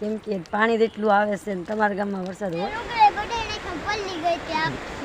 કેમ કે પાણી જેટલું આવે છે ને તમારા ગામમાં વરસાદ હોય.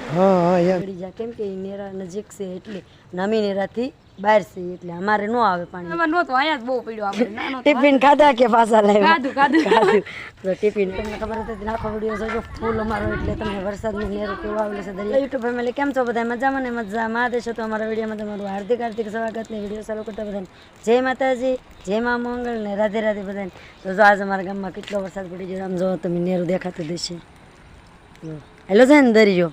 હા હા કેમ કે નેરા નજીક છે એટલે નમી નેરાથી બહાર સી એટલે અમારે નો આવે પાણી. એમાં નહોતું અહીંયા જ બહુ પડ્યો આપણે નાનો ટિફિન ખાધા કે પાછા લાવ્યા? ખાધું ખાધું. તો ટિફિન તમને ખબર હતી આખો વીડિયો જોજો. ફૂલ અમારો એટલે તમને વરસાદનું નેરું કેવું આવેલું છે દરિયા. યુટ્યુબ ફેમિલી કેમ છો બધા? મજામાં ને? મજામાં. દેશો તો અમારા વિડીયોમાં તમારું હાર્દિક હાર્દિક સ્વાગત ને વીડિયો ચાલુ કરતા બધાને. જય માતાજી જય મા મંગળ ને રાધે રાધે બધાને. તો જો આજ અમારા ગામમાં કેટલો વરસાદ પડી ગયો આમ જો તમે નેરું દેખાતું દેશે. હેલો છે ને દરિયો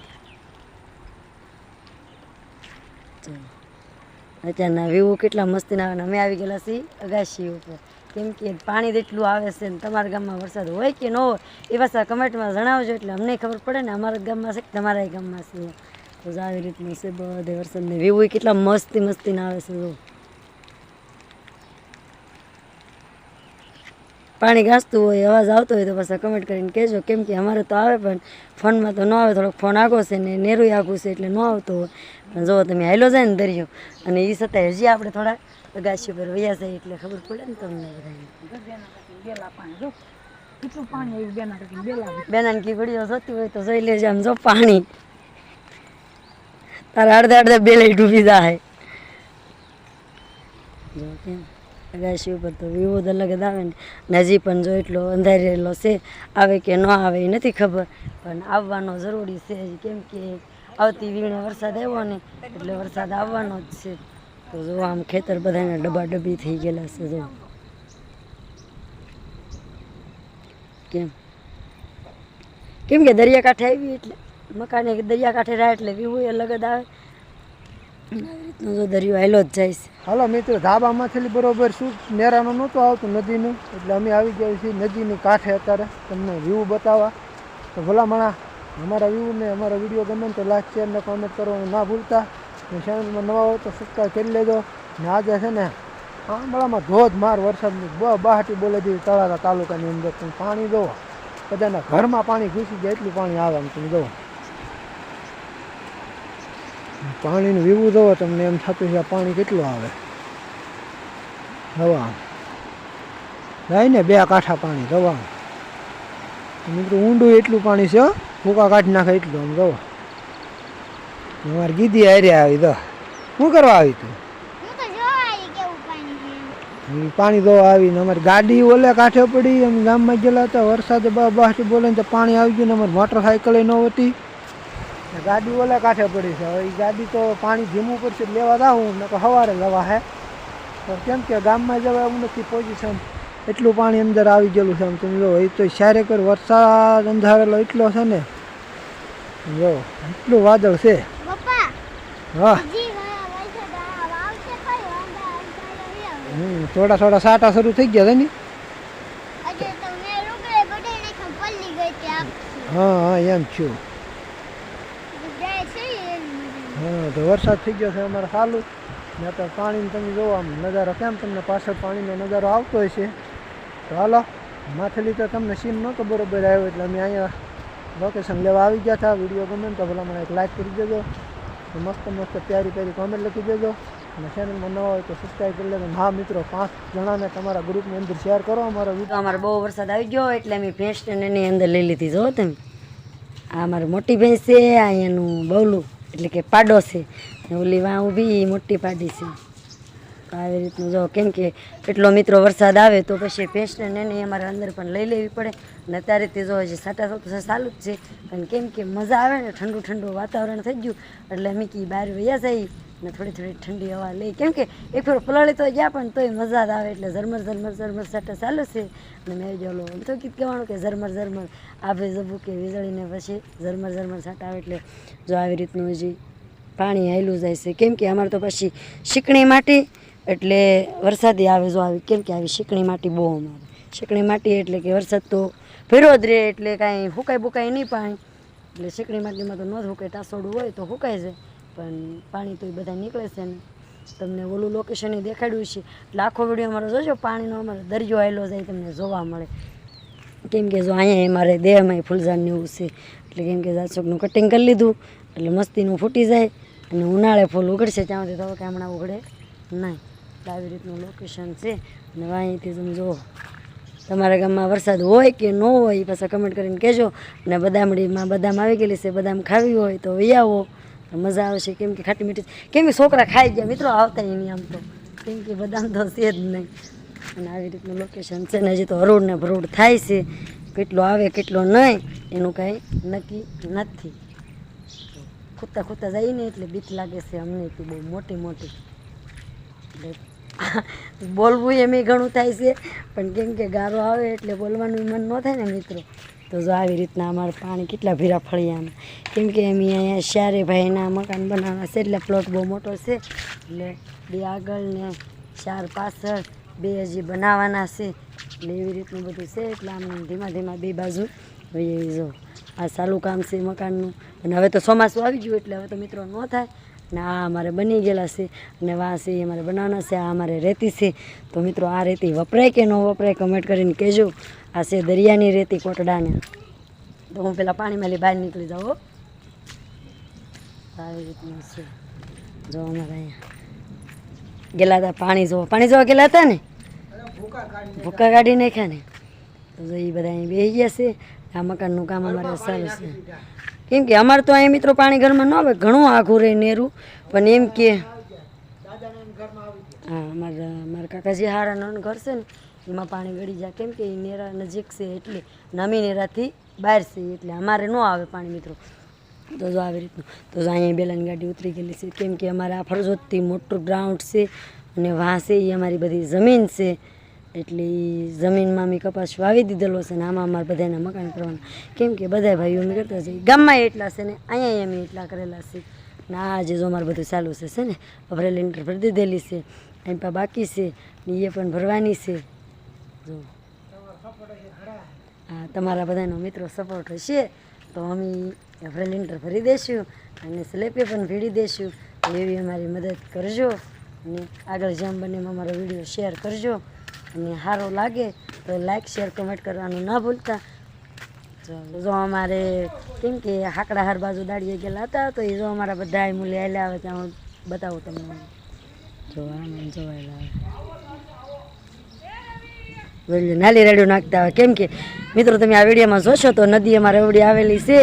અત્યારના વ્યૂ કેટલા મસ્તીના આવે ને અમે આવી ગયેલા છીએ અગાશી ઉપર કેમ કે પાણી જેટલું આવે છે ને તમારા ગામમાં વરસાદ હોય કે ન હોય એ પાછા કમેન્ટમાં જણાવજો એટલે અમને ખબર પડે ને અમારા ગામમાં છે કે તમારા ગામમાં છે તો જો આવી રીતનું છે બધે વરસાદને વ્યૂ કેટલા મસ્તી મસ્તીના આવે છે જો પાણી ઘાસતું હોય, અવાજ આવતો હોય તો પાછા કમેન્ટ કરીને કહેજો. કેમ કે અમારે તો આવે, પણ ફોનમાં તો ન આવે. થોડોક ફોન આગો છે ને નેરું આગું છે એટલે ન આવતો હોય. પણ જો તમે હાઈલો જાય ને દરિયો, અને એ છતાંય હજી આપણે થોડા અગાશી પર વયા જાય એટલે ખબર પડે ને તમને બધાને. બેનાન કી વીડિયો જોતી હોય તો જોઈ લેજો આમ જો પાણી. તારા અડધા અડધા બેલે ડૂબી જાય. જો કેમ અગાશી ઉપર તો વિવો અલગ જ આવે ને. હજી પણ જો એટલો અંધારેલો છે, આવે કે ન આવે એ નથી ખબર. પણ આવવાનો જરૂરી છે કેમ કે આવતી વીણે વરસાદ આવ્યો ને, એટલે વરસાદ આવવાનો જ છે. તો જો આમ ખેતર બધાને ડબ્બા ડબ્બી થઈ ગયેલા છે જો. કેમ? કેમ કે દરિયાકાંઠે આવી એટલે, મકાને દરિયાકાંઠે રહ્યા એટલે વ્યૂ અલગ જ આવી. રીતનો જો દરિયો આવેલો જ જાય છે. હાલો મિત્રો, ધાબામાંથી બરોબર શું? નેરાનું નહોતું આવતું નદીનું, એટલે અમે આવી ગયા છીએ નદીની કાંઠે અત્યારે. તમને વ્યૂ બતાવવા. તો ભલામણા, અમારા વ્યૂને અમારા વીડિયો ગમે ને તો લાઈક શેર ને કોમેન્ટ કરવાનું ના ભૂલતા. ને ચેનલમાં નવા હોય તો સબસ્ક્રાઈબ કરી લેજો. ને આજે છે ને, આંબળામાં ધોધમાર વરસાદની, બ બહાટી બોલે દીધી તળાજા તાલુકાની અંદર. તમે પાણી જોવો. બધાના ઘરમાં પાણી ઘૂસી જાય એટલું પાણી આવે આમ તમે જોવો. પાણીનું વીવું જોવો તમને એમ થતું છે આ પાણી કેટલું આવે? હવા જાય ને બે કાંઠા પાણી જવા મિત્રો ઊંડું એટલું પાણી છે ફૂકા કાઢી નાખે એટલું આમ દવા. અમારે ગીધી હારે આવી તો શું કરવા આવી તું? પાણી તો આવી ને અમારી ગાડી ઓલે કાંઠે પડી અમે ગામમાં ગયેલા હતા વરસાદે બહાર બહારથી બોલે ને તો પાણી આવી ગયું ને અમારી મોટરસાઇકલ ન હતી. ગાડી ઓલે કાંઠે પડી છે. હવે એ ગાડી તો પાણી ધીમું પડશે લેવા જાઉં ને તો સવારે જવા હે. કેમ કે ગામમાં જવા એવું નથી પોઝિશન એટલું પાણી અંદર આવી ગયેલું છે. આમ તમે જો એ તો સારે કર વરસાદ અંધારેલો એટલો છે ને. જો એટલું વાદળ છે. હા. હમ થોડા થોડા સાટા શરૂ થઈ ગયા છે ને. હા હા એમ છું હા, તો વરસાદ થઈ ગયો છે અમારે સારું ને તો પાણીને તમે જોવો આમ નજારો કેમ તમને પાછળ પાણીનો નજારો આવતો હોય છે. તો હાલો માથેલી તો તમને સીન નહોતો બરોબર આવ્યો એટલે અમે અહીંયા લોકેશન લેવા આવી ગયા હતા. વીડિયો ગમે ને તો ભલા મને એક લાઈક કરી દેજો. મસ્ત મસ્ત પ્યારી પ્યારી કોમેન્ટ લખી દેજો. અને ચેનલમાં નવા હોય તો સબસ્ક્રાઈબ કરી લેજો. હા, મિત્રો, પાંચ જણાને તમારા ગ્રુપની અંદર શેર કરો અમારો વીડિયો. અમારે બહુ વરસાદ આવી ગયો એટલે અમે ભેંસને એની અંદર લઈ લીધી. જો તમે. આ અમારી મોટી ભેંસ છે અહીંયાનું બવલું. એટલે કે પાડો છે ઓલી વાં ઊભી મોટી પાડી છે. આવી રીતનું જો કેમ કે એટલો મિત્રો વરસાદ આવે તો પછી ભેંસને ને એને અમારે અંદર પણ લઈ લેવી પડે. અને અત્યારે તે જો હજી સાટા સાટા ચાલુ જ છે. અને કેમ કે મજા આવે ને, ઠંડુ ઠંડુ વાતાવરણ થઈ ગયું. એટલે અમે કી બહાર વૈયા જઈ ને થોડી થોડી ઠંડી હવા લઈ. કેમ કે એક ફેર પલાળી તો ગયા પણ તોય મજા જ આવે એટલે ઝરમર ઝરમર ઝરમર સાટા ચાલુ છે. અને મેં જોલો એમ તો કીધું કહેવાનું કે ઝરમર ઝરમર આભે જબું કે વીજળીને પછી ઝરમર ઝરમર સાટા આવે એટલે જો આવી રીતનું હજી પાણી હાયલું જાય છે. કેમ કે અમારે તો પછી શીકણી માટી એટલે વરસાદી આવે જો આવી, કેમ કે આવી શીકણી માટી બહુ અમારે. શીકણી માટી એટલે કે વરસાદ તો ભેરો જ રહે એટલે કાંઈ હુકાય બુકાય નહીં પાણી. એટલે શીકણી માટીમાં તો ન જ હુકાય, ટાસોડું હોય તો હુકાય છે, પણ પાણી તો એ બધા નીકળે છે ને. તમને ઓલું લોકેશન એ દેખાડ્યું છે એટલે આખો વીડિયો અમારો જોજો, પાણીનો અમારો દરિયો આવેલો જાય તમને જોવા મળે. કેમ કે જો અહીંયા મારે દેહમાં ફૂલઝાડ ને એવું છે, એટલે કેમ કે જાસોકનું કટિંગ કરી લીધું, એટલે મસ્તીનું ફૂટી જાય અને ઉનાળે ફૂલ ઉગડશે, ત્યાં સુધી તો કે હમણાં ઉગડે નહીં. એટલે આવી રીતનું લોકેશન છે. અને અહીંથી તમે જુઓ, તમારા ગામમાં વરસાદ હોય કે ન હોય એ પાછા કમેન્ટ કરીને કહેજો. અને બદામડીમાં બદામ આવી ગયેલી છે, બદામ ખાવી હોય તો વહી આવો. મજા આવશે કેમ કે ખાટી મીઠી કેમ કે છોકરા ખાઈ ગયા, મિત્રો આવતા નહીં આમ તો. કેમ કે બદામ તો છે જ નહીં. અને આવી રીતનું લોકેશન છે ને હજી તો હરોડ ને ભરોડ થાય છે. કેટલો આવે, કેટલો નહીં, એનું કાંઈ નક્કી નથી. ખૂતા ખૂતા જઈને એટલે બીક લાગે છે અમને બહુ મોટી મોટી. બોલવું એમ ઘણું થાય છે. પણ કેમ કે ગારો આવે એટલે બોલવાનું મન ન થાય ને મિત્રો. તો જો આવી રીતના અમારે પાણી કેટલા ભીરા ફળિયામાં કેમ કે એમ અહીંયા શ્યારે ભાઈના મકાન બનાવવાના છે એટલે પ્લોટ બહુ મોટો છે. એટલે બે આગળ ને ચાર પાછળ બે હજી બનાવવાના છે. એટલે એવી રીતનું બધું છે. એટલે આમ ધીમા ધીમા બે બાજુ વહી જો. આ ચાલુ કામ છે મકાનનું. અને હવે તો ચોમાસું આવી ગયું એટલે હવે તો મિત્રો ન થાય. ને આ અમારે બની ગયેલા છે અને વાં છે, એ અમારે બનાવવાના છે, આ અમારે રેતી છે. તો મિત્રો, આ રેતી વપરાય કે ન વપરાય કમેન્ટ કરીને કહેજો. આ છે દરિયાની રેતી કોટડાને. તો હું પેલા પાણીમાં લઈ બહાર નીકળી જાઉં. આવી રીતનું છે. જો અમારે અહીંયા ગયેલા હતા પાણી જોવા. પાણી જોવા ગયેલા હતા ને? ભૂકા કાઢી નાખ્યા ને. તો એ બધા અહીં બેસી ગયા છે. આ મકાનનું કામ અમારે સારું છે. કેમ કે અમારે તો અહીંયા મિત્રો પાણી ઘરમાં ન આવે, ઘણું આઘું રહે નેરું પણ એમ કે, હા, અમારા મારા કાકાજી હારા નન ઘર છે ને, એમાં પાણી ગળી જાય. કેમ કે એ નેરા નજીક છે એટલે નમી નેરાથી બહાર છે, એટલે અમારે ન આવે પાણી મિત્રો. તો જો આવી રીતનું. તો જો અહીંયા બેલાની ગાડી ઉતરી ગયેલી છે. કેમ કે અમારે આ ફરજોતથી મોટું ગ્રાઉન્ડ છે અને વાં છે, એ અમારી બધી જમીન છે. એટલે જમીનમાં અમે કપાસ વાવી દીધેલો છે ને આમાં અમારે બધાના મકાન કરવાના. કેમ કે બધા ભાઈઓ અમે કરતા છે ગામમાં એટલા છે ને, અહીંયા અમે એટલા કરેલા છે. ને આ જે જો અમારે બધું ચાલુ છે છે ને અભરેલ લેન્ટર ભરી દીધેલી છે. એમ પણ બાકી છે ને એ પણ ભરવાની છે. જો. હા, તમારા બધાનો મિત્રો સપોર્ટ હશે, તો અમે એપ્રિલ લેન્ટર ભરી દઈશું અને સ્લેપે પણ ભીડી દઈશું એવી અમારી મદદ કરજો અને આગળ જેમ બને અમારો વીડિયો શેર કરજો. અને સારો લાગે તો લાઈક શેર કમેન્ટ કરવાનું ના ભૂલતા. જો અમારે કેમ કે હાકડા હાર બાજુ દાડીએ ગયેલા હતા, તો એ જો અમારા બધા મૂલ્ય આવેલા આવે ત્યાં હું બતાવું તમને. જોવા આમ જોવાયેલા આવે. નાલી રેડિયો નાખતા હોય. કેમ કે મિત્રો તમે આ વિડીયોમાં જોશો તો નદી અમારે એવડી આવેલી છે,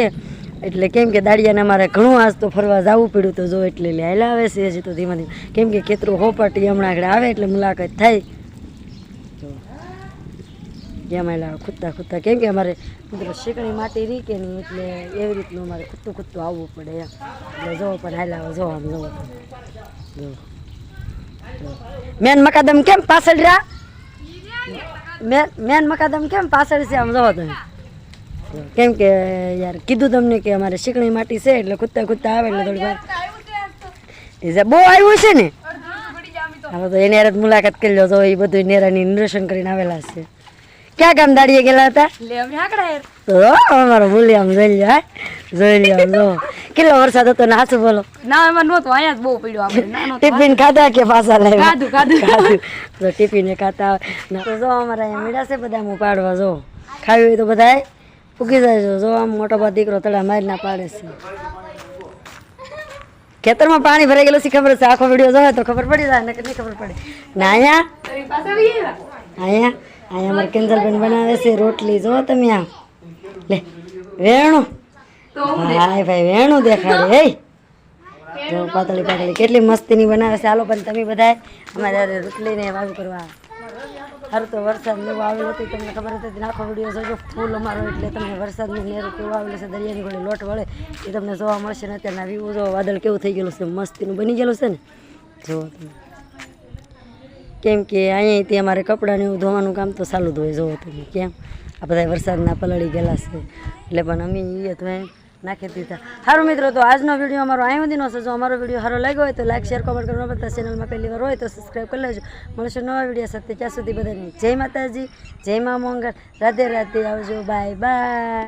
એટલે કેમ કે દાડિયાને અમારે ઘણું આજ તો ફરવા જવું પડ્યું તો જો એટલે લેલા આવે છે, હજી તો ધીમે ધીમે. કેમ કે ખેતરું હોપટી હમણાં આગળ આવે એટલે મુલાકાત થાય. એમાં એલા ખૂદતા ખૂદતા કેમ કે અમારે મિત્રો શીકણી માટી રહી કે નહીં એટલે એવી રીતનું અમારે ખૂદતું ખૂદતું આવવું પડે એમ. એટલે જવો પણ હાલા જો આમ જવો જો. મેન મકાદમ કેમ પાછળ રહ્યા? મેન મેન મકાદમ કેમ પાછળ છે આમ જોવો તમે. કેમ કે યાર કીધું તમને કે અમારે શીકણી માટી છે એટલે કૂદતા કૂદતા આવે એટલે થોડી વાર. જે બહુ આવ્યું છે ને હવે તો એને યાર મુલાકાત કરી લો તો એ બધું નેરાની નિરસન કરીને આવેલા છે. ક્યાં કામ દાડીએ ગયેલા હતા? લે અમારો મૂલ્ય આમ જોઈ લ્યો જોઈ લ્યો જો. કેટલો વરસાદ હતો ને હાચું બોલો. ના એમાં નહોતું અહીંયા જ બહુ પડ્યો આપણે ટિફિન ખાધા કે પાછા લાવ્યા? ખાધું, ખાધું. તો ટિફિન ખાતા ને તો જો અમારા અહીંયા મીડા છે બધા હું પાડવા જો. ખાવી હોય તો બધા ઉગી જાય જો. આમ મોટો બા દીકરો તળા મારી ના પાડે છે. ખેતરમાં પાણી ભરાઈ ગયેલું છે ખબર છે? આખો વીડિયો જોવે તો ખબર પડી જાય ને નહીં ખબર પડે. ના અહીંયા? અહીંયા? અહીંયા અમારે કેન્સલબેન બનાવે છે રોટલી. જો તમે આમ. લે વેણું. હાય ભાઈ વેણું દેખાડે. હે જો પાતળી પાતળી કેટલી મસ્તીની બનાવે છે. હાલો પણ તમે બધા અમારે રોટલીને વાવી કરવા સારું તો વરસાદ ને એવું આવેલું હતું. તમને ખબર હતી આખો વીડિયો જોજો. ફૂલ અમારો એટલે તમને વરસાદનું નેરું કેવું આવેલું છે. દરિયાની ગોળે લોટ વળે. એ તમને જોવા મળશે ને અત્યારના વ્યૂ જો વાદળ કેવું થઈ ગયેલું છે. મસ્તીનું બની ગયેલું છે ને. જુઓ તમે. કેમ કે અહીંયાથી અમારે કપડાને એવું ધોવાનું કામ તો ચાલુ જ હોય જોવો તમે કેમ? આ બધા વરસાદના પલળી ગયેલા છે. એટલે પણ અમે એ તો નાખી દીધા. સારું મિત્રો, તો આજનો વીડિયો અમારો અહીં સુધીનો છે. જો અમારો વીડિયો સારો લાગ્યો હોય તો લાઈક શેર કોમેન્ટ કરવા બધા ચેનલમાં પહેલી વાર હોય તો સબસ્ક્રાઈબ કરી લેજો. મળશે નવા વીડિયો સાથે. ત્યાં સુધી બધાને જય માતાજી, જય મા મંગળ રાધે રાધે. આવજો. Bye bye